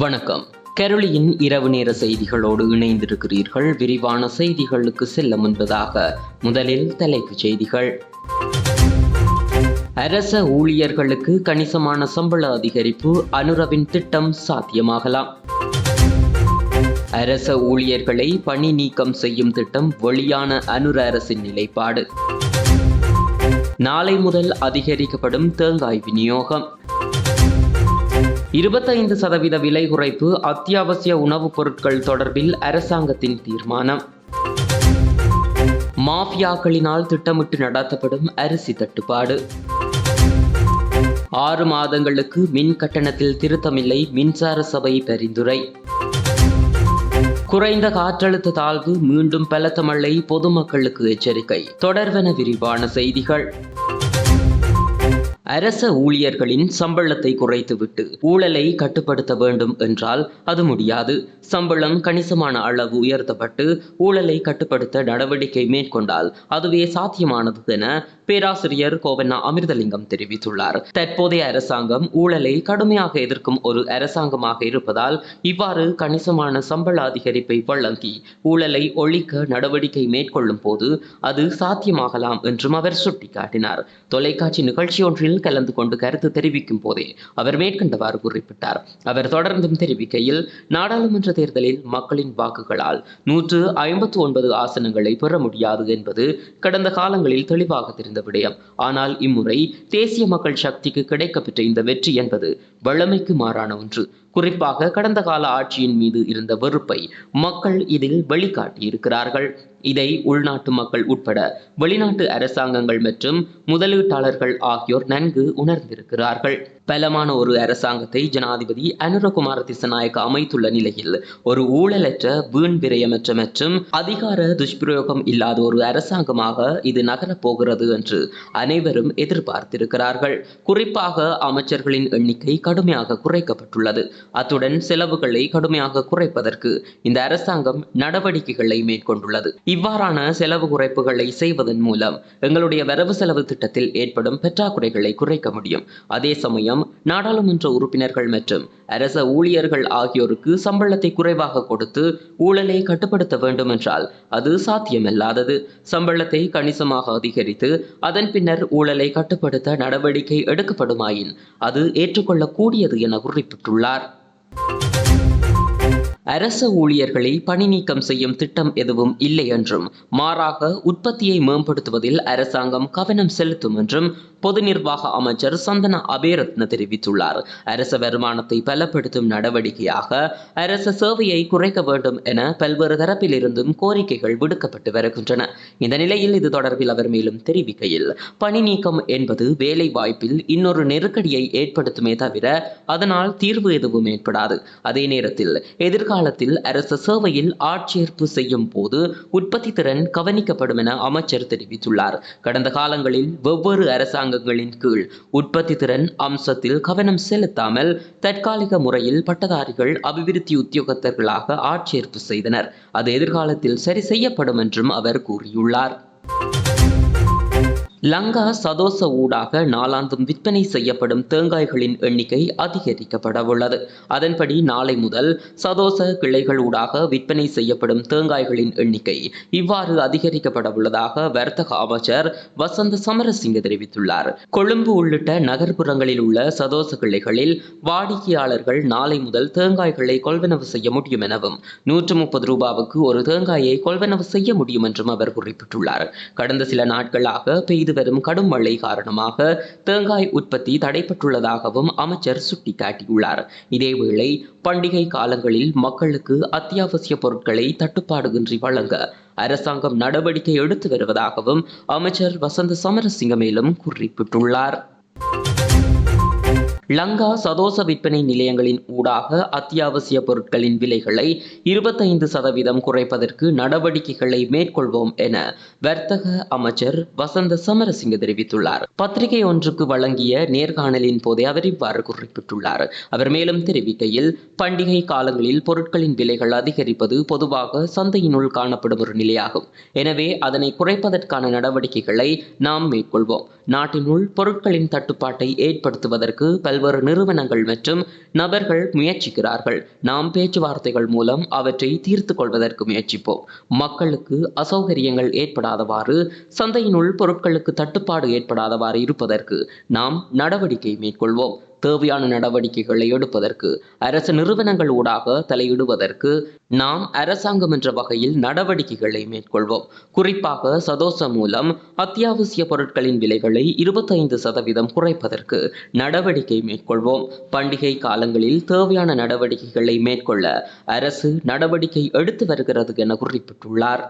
வணக்கம். கெரளியின் இரவு நேர செய்திகளோடு இணைந்திருக்கிறீர்கள். விரிவான செய்திகளுக்கு செல்ல முன்பதாக முதலில் தலைப்புச் செய்திகள். அரச ஊழியர்களுக்கு கணிசமான சம்பள அதிகரிப்பு அனுரவின் திட்டம் சாத்தியமாகலாம். அரச ஊழியர்களை பணி நீக்கம் செய்யும் திட்டம் வெளியான அனுர அரசின் நிலைப்பாடு. நாளை முதல் அதிகரிக்கப்படும் தேங்காய் விநியோகம். இருபத்தைந்து சதவீத விலை குறைப்பு அத்தியாவசிய உணவுப் பொருட்கள் தொடர்பில் அரசாங்கத்தின் தீர்மானம். மாஃபியாக்களினால் திட்டமிட்டு நடத்தப்படும் அரிசி தட்டுப்பாடு. ஆறு மாதங்களுக்கு மின் கட்டணத்தில் திருத்தமில்லை மின்சார சபை பரிந்துரை. குறைந்த காற்றழுத்த தாழ்வு மீண்டும் பலத்த மழை பொதுமக்களுக்கு எச்சரிக்கை. தொடர்வென விரிவான செய்திகள். அரச ஊழியர்களின் சம்பளத்தை குறைத்துவிட்டு ஊழலை கட்டுப்படுத்த வேண்டும் என்றால் அது முடியாது. சம்பளம் கணிசமான அளவு உயர்த்தப்பட்டு ஊழலை கட்டுப்படுத்த நடவடிக்கை மேற்கொண்டால் அதுவே சாத்தியமானது என பேராசிரியர் கோவண்ணா அமிர்தலிங்கம் தெரிவித்துள்ளார். தற்போதைய அரசாங்கம் ஊழலை கடுமையாக எதிர்க்கும் ஒரு அரசாங்கமாக இருப்பதால் இவ்வாறு கணிசமான சம்பள அதிகரிப்பை வழங்கி ஊழலை ஒழிக்க நடவடிக்கை மேற்கொள்ளும் போது அது சாத்தியமாகலாம் என்றும் அவர் சுட்டிக்காட்டினார். தொலைக்காட்சி நிகழ்ச்சி ஒன்றில் கலந்து கொண்டு கருத்து தெரிவிக்கும் போதே அவர் மேற்கண்டவாறு குறிப்பிட்டார். அவர் தொடர்ந்தும் தெரிவிக்கையில் நாடாளுமன்ற தேர்தலில் மக்களின் வாக்குகளால் நூற்று ஐம்பத்து ஒன்பது ஆசனங்களை பெற முடியாது என்பது கடந்த காலங்களில் தெளிவாக தெரிந்த விடயம். ஆனால் இம்முறை தேசிய மக்கள் சக்திக்கு கிடைக்கப்பெற்ற இந்த வெற்றி என்பது வழமைக்கு மாறான ஒன்று. குறிப்பாக கடந்த கால ஆட்சியின் மீது இருந்த வெறுப்பை மக்கள் இதில் வெளிக்காட்டியிருக்கிறார்கள் இதை உள்நாட்டு மக்கள் உட்பட வெளிநாட்டு அரசாங்கங்கள் மற்றும் முதலீட்டாளர்கள் ஆகியோர் நன்கு உணர்ந்திருக்கிறார்கள். பலமான ஒரு அரசாங்கத்தை ஜனாதிபதி அனுரகுமார திசநாயக்க அமைத்துள்ள நிலையில் ஒரு ஊழலற்ற வீண் விரயமற்ற மற்றும் அதிகார துஷ்பிரயோகம் இல்லாத ஒரு அரசாங்கமாக இது நகரப்போகிறது என்று அனைவரும் எதிர்பார்த்திருக்கிறார்கள். குறிப்பாக அமைச்சர்களின் எண்ணிக்கை கடுமையாக குறைக்கப்பட்டுள்ளது. அத்துடன் செலவுகளை கடுமையாக குறைப்பதற்கு இந்த அரசாங்கம் நடவடிக்கைகளை மேற்கொண்டுள்ளது. இவ்வாறான செலவு குறைப்புகளை செய்வதன் மூலம் எங்களுடைய வரவு செலவு திட்டத்தில் ஏற்படும் பற்றாக்குறைகளை குறைக்க முடியும். அதே சமயம் நாடாளுமன்ற உறுப்பினர்கள் மற்றும் அரச ஊழியர்கள் ஆகியோருக்கு சம்பளத்தை குறைவாக கொடுத்து ஊழலை கட்டுப்படுத்த வேண்டும் என்றால் அது சாத்தியமில்லாதது. சம்பளத்தை கணிசமாக அதிகரித்து அதன் பின்னர் ஊழலை கட்டுப்படுத்த நடவடிக்கை எடுக்கப்படுமாயின் அது ஏற்றுக்கொள்ளக்கூடியது என குறிப்பிட்டுள்ளார். அரச ஊழியர்களை பணி நீக்கம் செய்யும் திட்டம் எதுவும் இல்லை என்றும் மாறாக உற்பத்தியை மேம்படுத்துவதில் அரசாங்கம் கவனம் செலுத்தும் என்றும் பொது நிர்வாக அமைச்சர் சந்தன அபேரத்ன தெரிவித்துள்ளார். அரச வருமானத்தை பலப்படுத்தும் நடவடிக்கையாக அரச சேவையை குறைக்க வேண்டும் என பல்வேறு தரப்பிலிருந்தும் கோரிக்கைகள் விடுக்கப்பட்டு வருகின்றன. இந்த நிலையில் இது தொடர்பில் அவர் மேலும் தெரிவிக்கையில் பணி நீக்கம் என்பது வேலை வாய்ப்பில் இன்னொரு நெருக்கடியை ஏற்படுத்துமே தவிர அதனால் தீர்வு எதுவும் ஏற்படாது. அதே நேரத்தில் எதிர்காலத்தில் அரசு சேவையில் ஆட்சேர்ப்பு செய்யும் போது உற்பத்தி திறன் கவனிக்கப்படும் என அமைச்சர் தெரிவித்துள்ளார். கடந்த காலங்களில் வெவ்வேறு அரசாங்கங்களின் கீழ் உற்பத்தி திறன் அம்சத்தில் கவனம் செலுத்தாமல் தற்காலிக முறையில் பட்டதாரிகள் அபிவிருத்தி உத்தியோகத்தர்களாக ஆட்சேர்ப்பு செய்தனர். அது எதிர்காலத்தில் சரி செய்யப்படும் என்றும் அவர் கூறியுள்ளார். லங்கா சதோச ஊடாக நாளாந்தும் விற்பனை செய்யப்படும் தேங்காய்களின் எண்ணிக்கை அதிகரிக்கப்பட உள்ளது அதன்படி நாளை முதல் சதோச கிளைகள் ஊடாக விற்பனை செய்யப்படும் தேங்காய்களின் எண்ணிக்கை இவ்வாறு அதிகரிக்கப்பட உள்ளதாக வர்த்தக அமைச்சர் வசந்த சமரசிங்க தெரிவித்துள்ளார். கொழும்பு உள்ளிட்ட நகர்ப்புறங்களில் உள்ள சதோச கிளைகளில் வாடிக்கையாளர்கள் நாளை முதல் தேங்காய்களை கொள்வனவு செய்ய முடியும் எனவும் நூற்று முப்பது ரூபாவுக்கு ஒரு தேங்காயை கொள்வனவு செய்ய முடியும் என்றும் அவர் குறிப்பிட்டுள்ளார். கடந்த சில நாட்களாக பெய்து வரும் கடும் மழை காரணமாக தேங்காய் உற்பத்தி தடைப்பட்டுள்ளதாகவும் அமைச்சர் சுட்டிக்காட்டியுள்ளார். இதேவேளை பண்டிகை காலங்களில் மக்களுக்கு அத்தியாவசிய பொருட்களை தட்டுப்பாடுகின்றி வழங்க அரசாங்கம் நடவடிக்கை எடுத்து வருவதாகவும் அமைச்சர் வசந்த சமரசிங்க மேலும் குறிப்பிட்டுள்ளார். லங்கா சதோச விற்பனை நிலையங்களின் ஊடாக அத்தியாவசிய பொருட்களின் விலைகளை இருபத்தைந்து சதவீதம் குறைப்பதற்கு நடவடிக்கைகளை மேற்கொள்வோம் என வர்த்தக அமைச்சர் வசந்த சமரசிங்க தெரிவித்துள்ளார். பத்திரிகை ஒன்றுக்கு வழங்கிய நேர்காணலின் போதே அவர் இவ்வாறு குறிப்பிட்டுள்ளார். அவர் மேலும் தெரிவிக்கையில் பண்டிகை காலங்களில் பொருட்களின் விலைகள் அதிகரிப்பது பொதுவாக சந்தையினுள் காணப்படும் ஒரு நிலையாகும். எனவே அதனை குறைப்பதற்கான நடவடிக்கைகளை நாம் மேற்கொள்வோம். நாட்டினுள் பொருட்களின் தட்டுப்பாட்டை ஏற்படுத்துவதற்கு பல்வேறு நிறுவனங்கள் மற்றும் நபர்கள் முயற்சிக்கிறார்கள். நாம் பேச்சுவார்த்தைகள் மூலம் அவற்றை தீர்த்து கொள்வதற்கு முயற்சிப்போம். மக்களுக்கு அசௌகரியங்கள் ஏற்படாதவாறு சந்தையினுள் பொருட்களுக்கு தட்டுப்பாடு ஏற்படாதவாறு இருப்பதற்கு நாம் நடவடிக்கை மேற்கொள்வோம். தேவையான நடவடிக்கைகளை எடுப்பதற்கு அரசு நிறுவனங்கள் ஊடாக தலையிடுவதற்கு நாம் அரசாங்கம் என்ற வகையில் நடவடிக்கைகளை மேற்கொள்வோம். குறிப்பாக சதோச மூலம் அத்தியாவசிய பொருட்களின் விலைகளை இருபத்தைந்து சதவீதம் குறைப்பதற்கு நடவடிக்கை மேற்கொள்வோம். பண்டிகை காலங்களில் தேவையான நடவடிக்கைகளை மேற்கொள்ள அரசு நடவடிக்கை எடுத்து வருகிறது என குறிப்பிட்டுள்ளார்.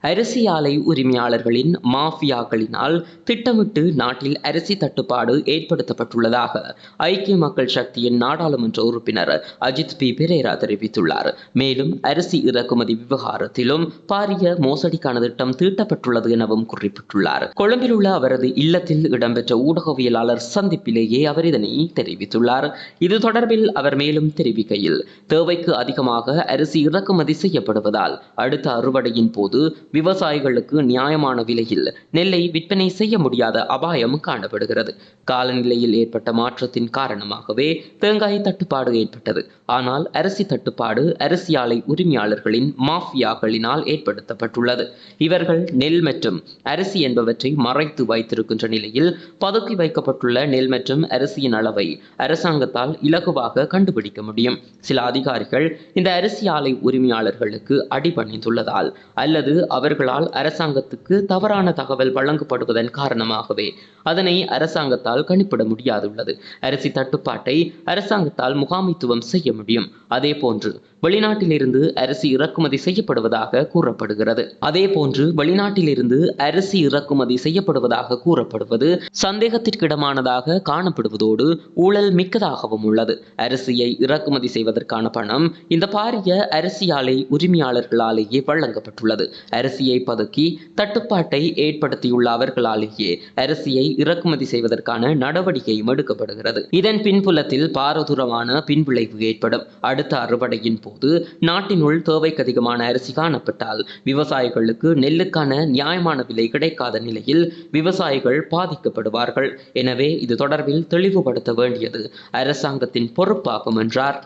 அரிசி ஆலை உரிமையாளர்களின் மாஃபியாக்களினால் திட்டமிட்டு நாட்டில் அரிசி தட்டுப்பாடு ஏற்படுத்தப்பட்டுள்ளதாக ஐக்கிய மக்கள் சக்தியின் நாடாளுமன்ற உறுப்பினர் அஜித் பி. பெரேரா தெரிவித்துள்ளார். மேலும் அரிசி இறக்குமதி விவகாரத்திலும் பாரிய மோசடிக்கான திட்டம் தீட்டப்பட்டுள்ளது எனவும் குறிப்பிட்டுள்ளார். கொழும்பில் உள்ள அவரது இல்லத்தில் இடம்பெற்ற ஊடகவியலாளர் சந்திப்பிலேயே அவர் இதனை தெரிவித்துள்ளார். இது தொடர்பில் அவர் மேலும் தெரிவிக்கையில் தேவைக்கு அதிகமாக அரிசி இறக்குமதி செய்யப்படுவதால் அடுத்த அறுவடையின் போது விவசாயிகளுக்கு நியாயமான விலையில் நெல்லை விற்பனை செய்ய முடியாத அபாயம் காணப்படுகிறது. காலநிலையில் ஏற்பட்ட மாற்றத்தின் காரணமாகவே தேங்காய் தட்டுப்பாடு ஏற்பட்டது. ஆனால் அரிசி தட்டுப்பாடு அரிசி ஆலை உரிமையாளர்களின் மாஃபியாக்களினால் ஏற்படுத்தப்பட்டுள்ளது. இவர்கள் நெல் மற்றும் அரிசி என்பவற்றை மறைத்து வைத்திருக்கின்ற நிலையில் பதுக்கி வைக்கப்பட்டுள்ள நெல் மற்றும் அரிசியின் அளவை அரசாங்கத்தால் இலகுவாக கண்டுபிடிக்க முடியும். சில அதிகாரிகள் இந்த அரிசி ஆலை உரிமையாளர்களுக்கு அடிபணிந்துள்ளதால் அல்லது அவர்களால் அரசாங்கத்துக்கு தவறான தகவல் வழங்கப்படுவதன் காரணமாகவே அதனை அரசாங்கத்தால் கணிப்பிட முடியாதுள்ளது. அரிசி தட்டுப்பாட்டை அரசாங்கத்தால் முகாமைத்துவம் செய்ய முடியும். அதே போன்று வெளிநாட்டிலிருந்து அரிசி இறக்குமதி செய்யப்படுவதாக கூறப்படுகிறது. அதே போன்று வெளிநாட்டிலிருந்து அரிசி இறக்குமதி செய்யப்படுவதாக கூறப்படுவது சந்தேகத்திற்கிடமானதாக காணப்படுவதோடு ஊழல் மிக்கதாகவும் உள்ளது. அரிசியை இறக்குமதி செய்வதற்கான பணம் இந்த பாரிய அரிசி ஆலை உரிமையாளர்களாலேயே வழங்கப்பட்டுள்ளது. அரிசியை பதுக்கி தட்டுப்பாட்டை ஏற்படுத்தியுள்ள அவர்களாலேயே அரிசியை இறக்குமதி செய்வதற்கான நடவடிக்கையும் எடுக்கப்படுகிறது. இதன் பின்புலத்தில் பாரதூரமான பின்விளைவு ஏற்படும். அடுத்த அறுவடையின் போது நாட்டினுள் தேவைக்கு அதிகமான அரிசி காணப்பட்டால் விவசாயிகளுக்கு நெல்லுக்கான நியாயமான விலை கிடைக்காத நிலையில் விவசாயிகள் பாதிக்கப்படுவார்கள். எனவே இது தொடர்பில் தெளிவுபடுத்த வேண்டியது அரசாங்கத்தின் பொறுப்பாகும் என்றார்.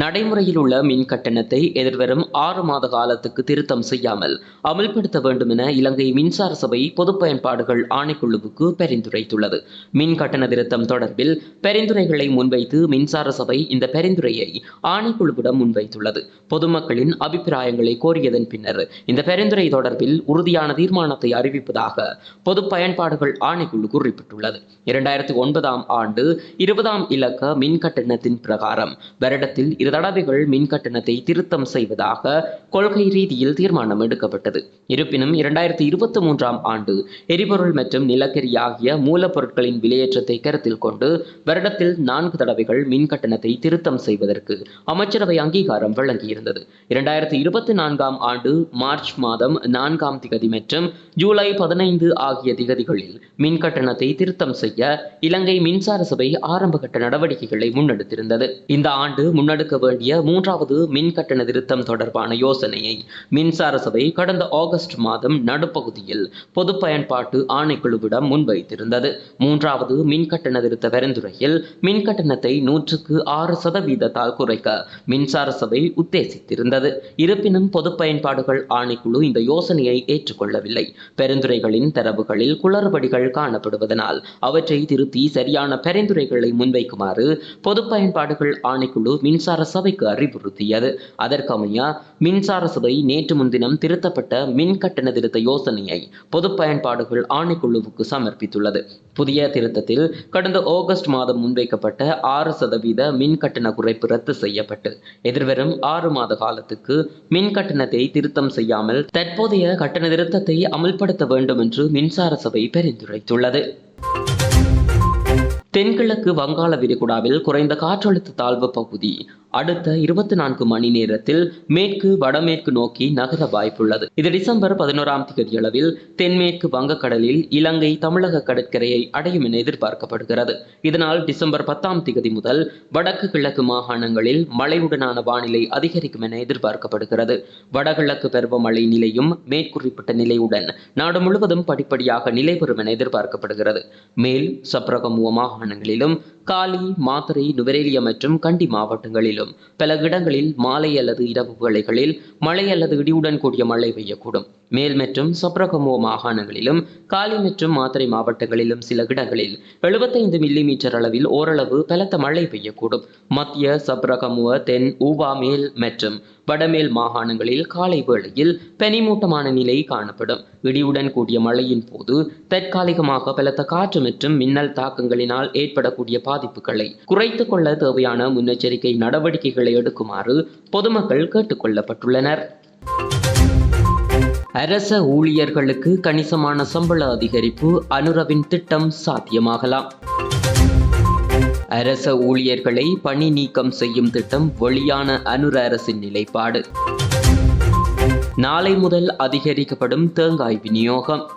நடைமுறையில் உள்ள மின் கட்டணத்தை எதிர்வரும் ஆறு மாத காலத்துக்கு திருத்தம் செய்யாமல் அமல்படுத்த வேண்டும் என இலங்கை மின்சார சபை பொது பயன்பாடுகள் ஆணைக்குழுவுக்கு பரிந்துரைத்துள்ளது. மின் கட்டண திருத்தம் தொடர்பில் பரிந்துரைகளை முன்வைத்து மின்சார சபை இந்த பரிந்துரையை ஆணைக்குழுவிடம் முன்வைத்துள்ளது. பொதுமக்களின் அபிப்பிராயங்களை கோரியதன் பின்னர் இந்த பரிந்துரை தொடர்பில் உறுதியான தீர்மானத்தை அறிவிப்பதாக பொது பயன்பாடுகள் ஆணைக்குழு குறிப்பிட்டுள்ளது. இரண்டாயிரத்தி ஒன்பதாம் ஆண்டு இருபதாம் இலக்க மின் கட்டணத்தின் பிரகாரம் வருடத்தில் இரு தடவைகள் மின் கட்டணத்தை திருத்தம் செய்வதாக கொள்கை ரீதியில் தீர்மானம் எடுக்கப்பட்டது. இருப்பினும் இரண்டாயிரத்தி இருபத்தி மூன்றாம் ஆண்டு எரிபொருள் மற்றும் நிலக்கரி ஆகிய மூலப்பொருட்களின் விலையேற்றத்தை கருத்தில் கொண்டு வருடத்தில் நான்கு தடவைகள் மின் கட்டணத்தை திருத்தம் செய்வதற்கு அமைச்சரவை அங்கீகாரம் வழங்கியிருந்தது. இரண்டாயிரத்தி இருபத்தி நான்காம் ஆண்டு மார்ச் மாதம் நான்காம் திகதி மற்றும் ஜூலை பதினைந்து ஆகிய திகதிகளில் மின் கட்டணத்தை திருத்தம் செய்ய இலங்கை மின்சார சபை ஆரம்பகட்ட நடவடிக்கைகளை முன்னெடுத்திருந்தது. இந்த ஆண்டு முன்னெடுக்க வேண்டிய மூன்றாவது மின் கட்டண திருத்தம் தொடர்பான யோசனையை மின்சார சபை கடந்த ஆகஸ்ட் மாதம் நடுப்பகுதியில் பொது பயன்பாட்டு ஆணைக்குழுவிடம் முன்வைத்திருந்தது. மூன்றாவது மின் கட்டண திருத்த பரிந்துரையில் மின் கட்டணத்தை நூற்றுக்கு ஆறு சதவீதத்தால் குறைக்க மின்சார சபை உத்தேசித்திருந்தது. இருப்பினும் பொது பயன்பாடுகள் ஆணைக்குழு இந்த யோசனையை ஏற்றுக்கொள்ளவில்லை. பரிந்துரைகளின் தரவுகளில் குளறுபடிகள் காணப்படுவதனால் அவற்றை திருத்தி சரியான பரிந்துரைகளை முன்வைக்குமாறு பொது பயன்பாடுகள் ஆணைக்குழு மின்சார சபைக்கு அறிவுறுத்தியது. அதற்கமைய மின்சார சபை நேற்று முன்தினம் திருத்தப்பட்ட மின் கட்டண திருத்த யோசனையை பொது பயன்பாடுகள் ஆணைக்குழுவுக்கு சமர்ப்பித்துள்ளது. புதிய திருத்தத்தில் கடந்த ஆகஸ்ட் மாதம் முன்வைக்கப்பட்ட ஆறு சதவீத மின் கட்டண குறைப்பு ரத்து செய்யப்பட்டு எதிர்வரும் ஆறு மாத காலத்துக்கு மின் கட்டணத்தை திருத்தம் செய்யாமல் தற்போதைய கட்டண திருத்தத்தை அமல்படுத்த வேண்டும் என்று மின்சார சபை பரிந்துரைத்துள்ளது. தென்கிழக்கு வங்காள விரிகுடாவில் குறைந்த காற்றழுத்த தாழ்வு பகுதி அடுத்த இருபத்தி நான்கு மணி நேரத்தில் மேற்கு வடமேற்கு நோக்கி நகர வாய்ப்புள்ளது. இது டிசம்பர் பதினோராம் தேதி அளவில் தென்மேற்கு வங்கக்கடலில் இலங்கை தமிழக கடற்கரையை அடையும் என எதிர்பார்க்கப்படுகிறது. இதனால் டிசம்பர் பத்தாம் தேதி முதல் வடக்கு கிழக்கு மாகாணங்களில் மழையுடனான வானிலை அதிகரிக்கும் என எதிர்பார்க்கப்படுகிறது. வடகிழக்கு பருவமழை நிலையும் மேற்குறிப்பிட்ட நிலையுடன் நாடு முழுவதும் படிப்படியாக நிலை பெறும் என எதிர்பார்க்கப்படுகிறது. மேல் சப்ரகமுவ மாகாணங்களிலும் காலி மாத்தறை நுவரேலியா மற்றும் கண்டி மாவட்டங்களிலும் பல இடங்களில் மாலை அல்லது இரவு வேளைகளில் மழை அல்லது இடியுடன் கூடிய மழை பெய்யக்கூடும். மேல் மற்றும் சப்ரகமோ மாகாணங்களிலும் காலி மற்றும் மாத்தறை மாவட்டங்களிலும் சில இடங்களில் எழுபத்தைந்து மில்லி மீட்டர் அளவில் ஓரளவு பலத்த மழை பெய்யக்கூடும். மத்திய சப்ரகமுவ தென் ஊவா மேல் மற்றும் வடமேல் மாகாணங்களில் காலை வேளையில் பனிமூட்டமான நிலை காணப்படும். இடியுடன் கூடிய மழையின் போது தற்காலிகமாக பலத்த காற்று மற்றும் மின்னல் தாக்கங்களினால் ஏற்படக்கூடிய பாதிப்புகளை குறைத்து கொள்ள தேவையான முன்னெச்சரிக்கை நடவடிக்கைகளை எடுக்குமாறு பொதுமக்கள் கேட்டுக்கொள்ளப்பட்டுள்ளனர் அரச ஊழியர்களுக்கு கணிசமான சம்பள அதிகரிப்பு அனுரவின் திட்டம் சாத்தியமாகலாம். அரச ஊழியர்களை பணி நீக்கம் செய்யும் திட்டம் வெளியான அனுர அரசின் நிலைப்பாடு. நாளை முதல் அதிகரிக்கப்படும் தேங்காய் விநியோகம்.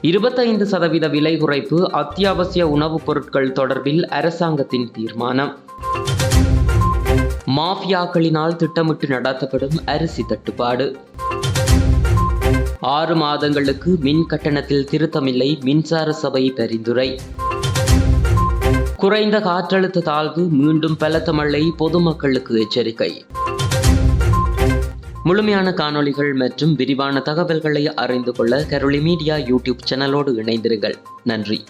இருபத்தைந்து சதவீத விலை குறைப்பு அத்தியாவசிய உணவுப் பொருட்கள் தொடர்பில் அரசாங்கத்தின் தீர்மானம். மாஃபியாக்களினால் திட்டமிட்டு நடத்தப்படும் அரிசி தட்டுப்பாடு. ஆறு மாதங்களுக்கு மின் கட்டணத்தில் திருத்தமில்லை மின்சார சபை பரிந்துரை. குறைந்த காற்றழுத்த தாழ்வு மீண்டும் பலத்த மழை பொதுமக்களுக்கு எச்சரிக்கை. முழுமையான காணொளிகள் மற்றும் விரிவான தகவல்களை அறிந்து கொள்ள கரோலி மீடியா யூடியூப் சேனலோடு இணைந்திருங்கள். நன்றி.